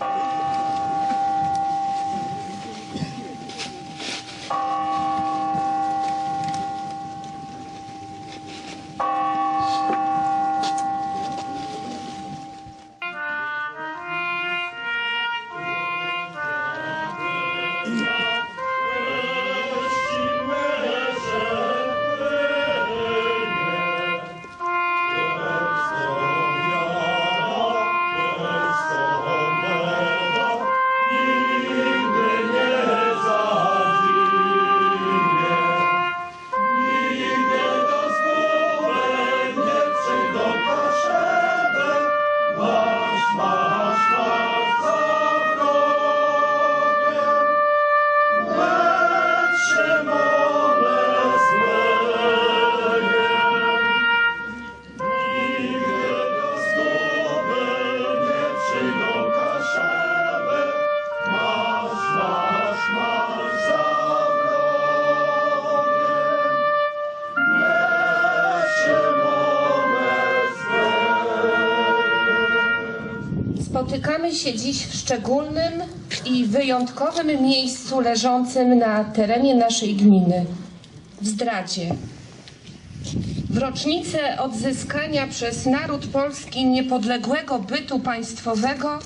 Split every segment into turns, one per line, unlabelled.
Thank you. Spotykamy się dziś w szczególnym i wyjątkowym miejscu leżącym na terenie naszej gminy w Zdradzie. W rocznicę odzyskania przez naród polski niepodległego bytu państwowego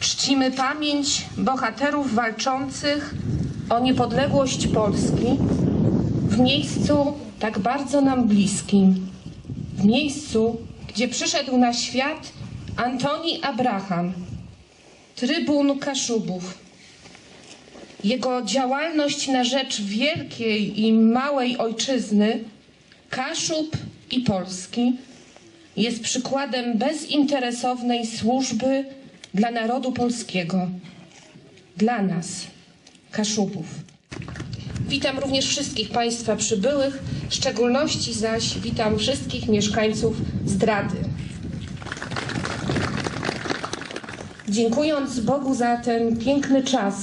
czcimy pamięć bohaterów walczących o niepodległość Polski w miejscu tak bardzo nam bliskim, w miejscu, gdzie przyszedł na świat Antoni Abraham, trybun Kaszubów. Jego działalność na rzecz wielkiej i małej ojczyzny, Kaszub i Polski, jest przykładem bezinteresownej służby dla narodu polskiego, dla nas, Kaszubów. Witam również wszystkich Państwa przybyłych, w szczególności zaś witam wszystkich mieszkańców Zdrady. Dziękując Bogu za ten piękny czas,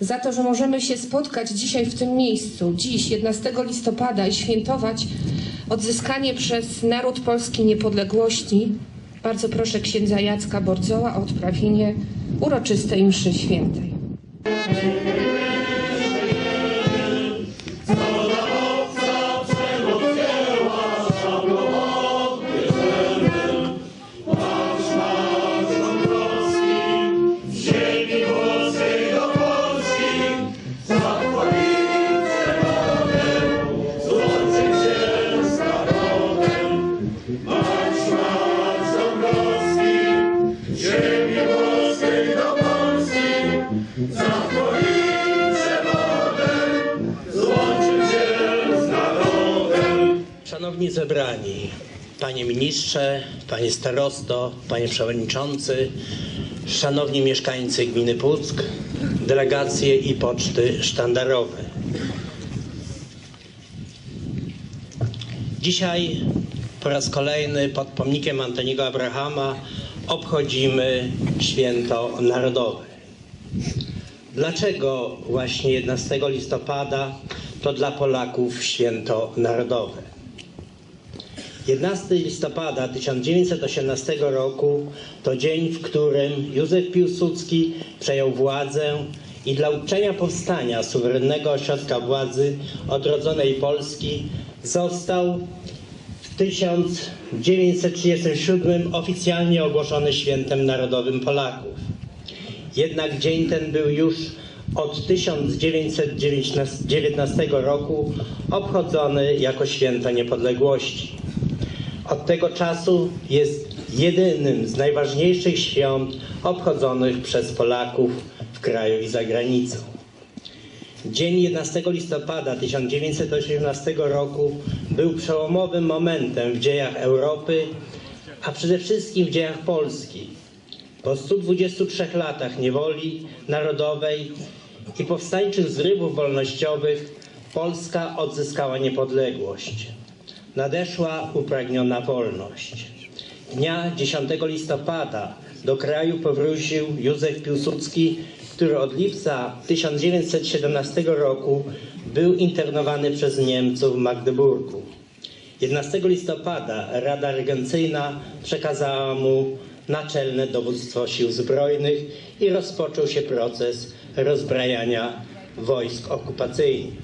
za to, że możemy się spotkać dzisiaj w tym miejscu, dziś 11 listopada i świętować odzyskanie przez naród polski niepodległości, bardzo proszę księdza Jacka Borzoła o odprawienie uroczystej mszy świętej.
Zebrani, panie ministrze, panie starosto, panie przewodniczący, szanowni mieszkańcy gminy Puck, delegacje i poczty sztandarowe. Dzisiaj po raz kolejny pod pomnikiem Antoniego Abrahama obchodzimy święto narodowe. Dlaczego właśnie 11 listopada to dla Polaków święto narodowe? 11 listopada 1918 roku to dzień, w którym Józef Piłsudski przejął władzę i dla uczczenia powstania suwerennego ośrodka władzy odrodzonej Polski został w 1937 oficjalnie ogłoszony świętem narodowym Polaków. Jednak dzień ten był już od 1919 roku obchodzony jako święto niepodległości. Od tego czasu jest jedynym z najważniejszych świąt obchodzonych przez Polaków w kraju i za granicą. Dzień 11 listopada 1918 roku był przełomowym momentem w dziejach Europy, a przede wszystkim w dziejach Polski. Po 123 latach niewoli narodowej i powstańczych zrywów wolnościowych Polska odzyskała niepodległość. Nadeszła upragniona wolność. Dnia 10 listopada do kraju powrócił Józef Piłsudski, który od lipca 1917 roku był internowany przez Niemców w Magdeburgu. 11 listopada Rada Regencyjna przekazała mu Naczelne Dowództwo Sił Zbrojnych i rozpoczął się proces rozbrajania wojsk okupacyjnych.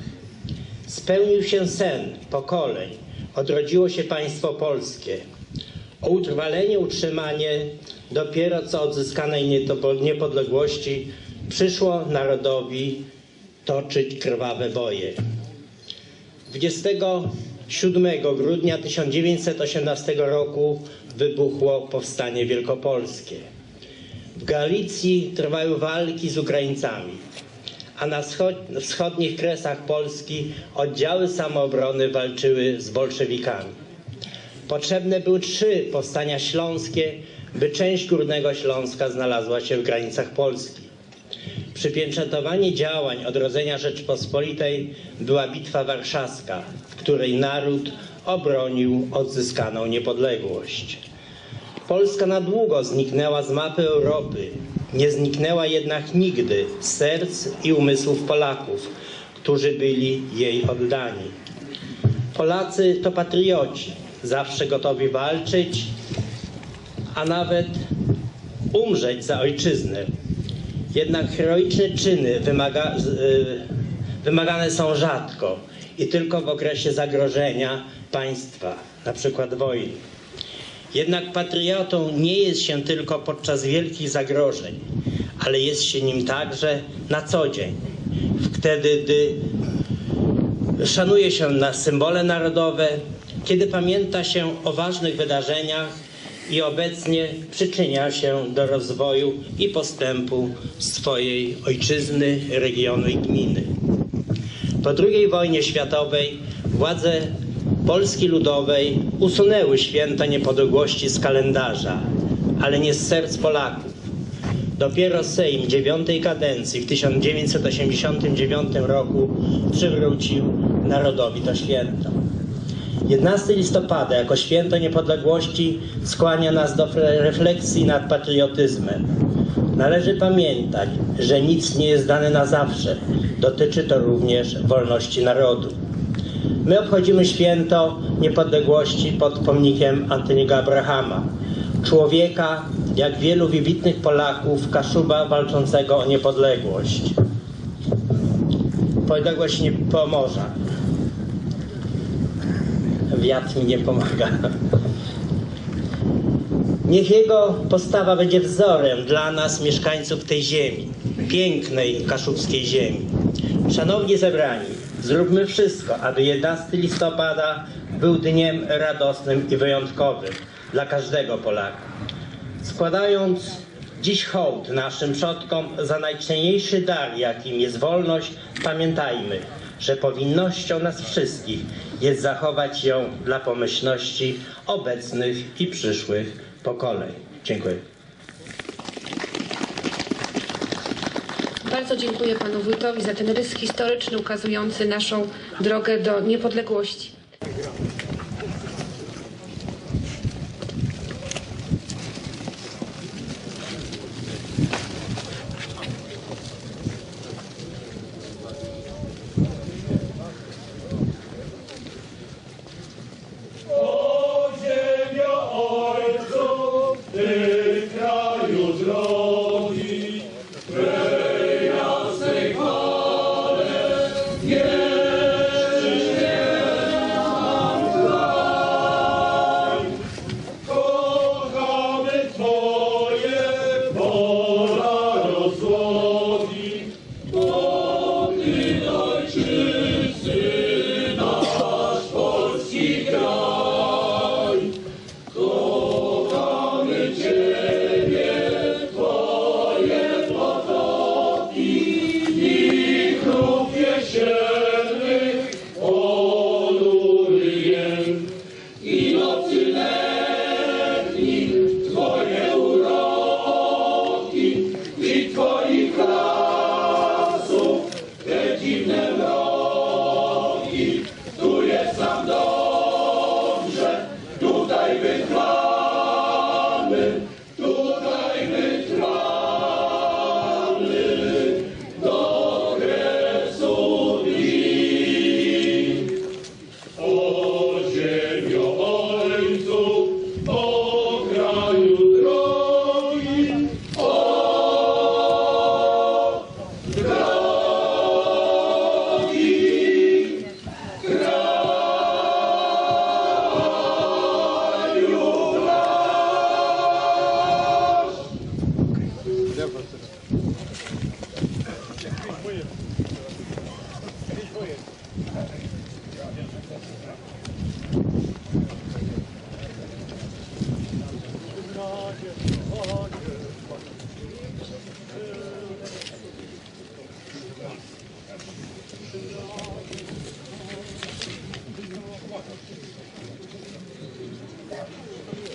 Spełnił się sen pokoleń, odrodziło się państwo polskie. O utrwalenie, utrzymanie dopiero co odzyskanej niepodległości przyszło narodowi toczyć krwawe boje. 27 grudnia 1918 roku wybuchło Powstanie Wielkopolskie. W Galicji trwały walki z Ukraińcami, a na wschod- wschodnich kresach Polski oddziały samoobrony walczyły z bolszewikami. Potrzebne były trzy powstania śląskie, by część Górnego Śląska znalazła się w granicach Polski. Przypieczętowanie działań odrodzenia Rzeczpospolitej była Bitwa Warszawska, w której naród obronił odzyskaną niepodległość. Polska na długo zniknęła z mapy Europy, nie zniknęła jednak nigdy z serc i umysłów Polaków, którzy byli jej oddani. Polacy to patrioci, zawsze gotowi walczyć, a nawet umrzeć za ojczyznę. Jednak heroiczne czyny wymaga, y, wymagane są rzadko i tylko w okresie zagrożenia państwa, na przykład wojny. Jednak patriotą nie jest się tylko podczas wielkich zagrożeń, ale jest się nim także na co dzień, wtedy, gdy szanuje się na symbole narodowe, kiedy pamięta się o ważnych wydarzeniach i obecnie przyczynia się do rozwoju i postępu swojej ojczyzny, regionu i gminy. Po II wojnie światowej władze Polski Ludowej usunęły święto niepodległości z kalendarza, ale nie z serc Polaków. Dopiero Sejm dziewiątej kadencji w 1989 roku przywrócił narodowi to święto. 11 listopada jako święto niepodległości skłania nas do refleksji nad patriotyzmem. Należy pamiętać, że nic nie jest dane na zawsze. Dotyczy to również wolności narodu. My obchodzimy święto niepodległości pod pomnikiem Antoniego Abrahama, człowieka, jak wielu wybitnych Polaków, Kaszuba walczącego o niepodległość. Podległość nie Pomorza. Wiatr mi nie pomaga. Niech jego postawa będzie wzorem dla nas, mieszkańców tej ziemi, pięknej kaszubskiej ziemi. Szanowni zebrani, zróbmy wszystko, aby 11 listopada był dniem radosnym i wyjątkowym dla każdego Polaka. Składając dziś hołd naszym przodkom za najcenniejszy dar, jakim jest wolność, pamiętajmy, że powinnością nas wszystkich jest zachować ją dla pomyślności obecnych i przyszłych pokoleń. Dziękuję.
Bardzo dziękuję panu wójtowi za ten rys historyczny ukazujący naszą drogę do niepodległości.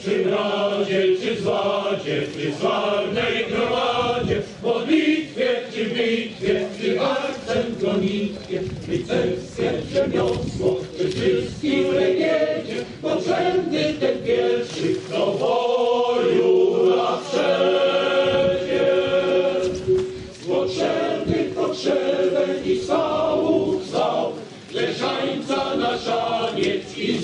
Czy w radzie, czy zwadzie, czy w zwarnej gromadzie, Potrzebę i stału stał, leżańca na szaniec i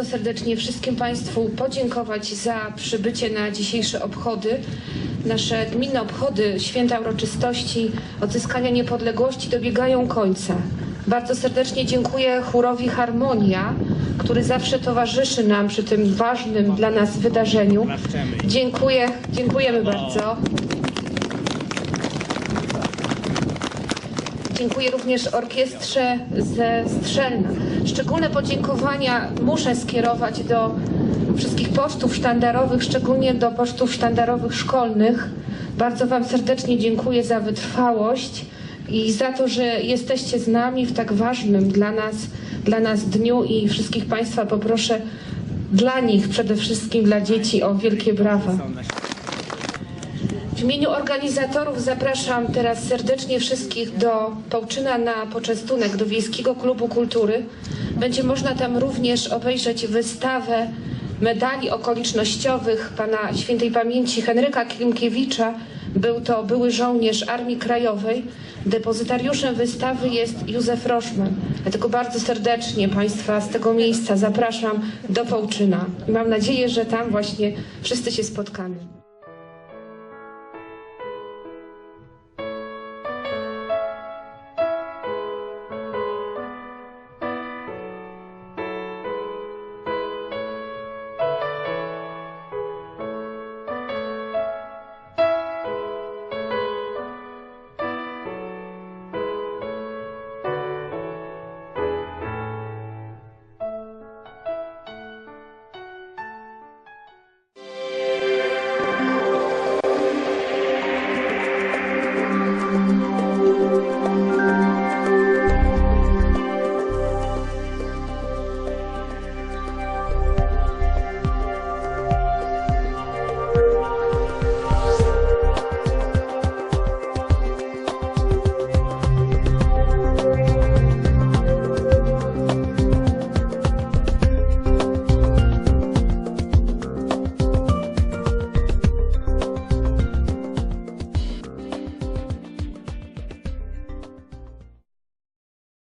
bardzo serdecznie wszystkim Państwu podziękować za przybycie na dzisiejsze obchody. Nasze gminne obchody Święta Uroczystości Odzyskania Niepodległości dobiegają końca. Bardzo serdecznie dziękuję chórowi Harmonia, który zawsze towarzyszy nam przy tym ważnym dla nas wydarzeniu. Dziękuję, dziękujemy bardzo. Dziękuję również orkiestrze ze Strzelna. Szczególne podziękowania muszę skierować do wszystkich pocztów sztandarowych, szczególnie do pocztów sztandarowych szkolnych. Bardzo Wam serdecznie dziękuję za wytrwałość i za to, że jesteście z nami w tak ważnym dla nas, dla nas dniu i wszystkich Państwa poproszę dla nich, przede wszystkim dla dzieci o wielkie brawa. W imieniu organizatorów zapraszam teraz serdecznie wszystkich do Pałczyna na poczęstunek, do Wiejskiego Klubu Kultury. Będzie można tam również obejrzeć wystawę medali okolicznościowych pana świętej pamięci Henryka Klimkiewicza. Był to były żołnierz Armii Krajowej. Depozytariuszem wystawy jest Józef Roszman. Dlatego bardzo serdecznie Państwa z tego miejsca zapraszam do Pałczyna. I mam nadzieję, że tam właśnie wszyscy się spotkamy.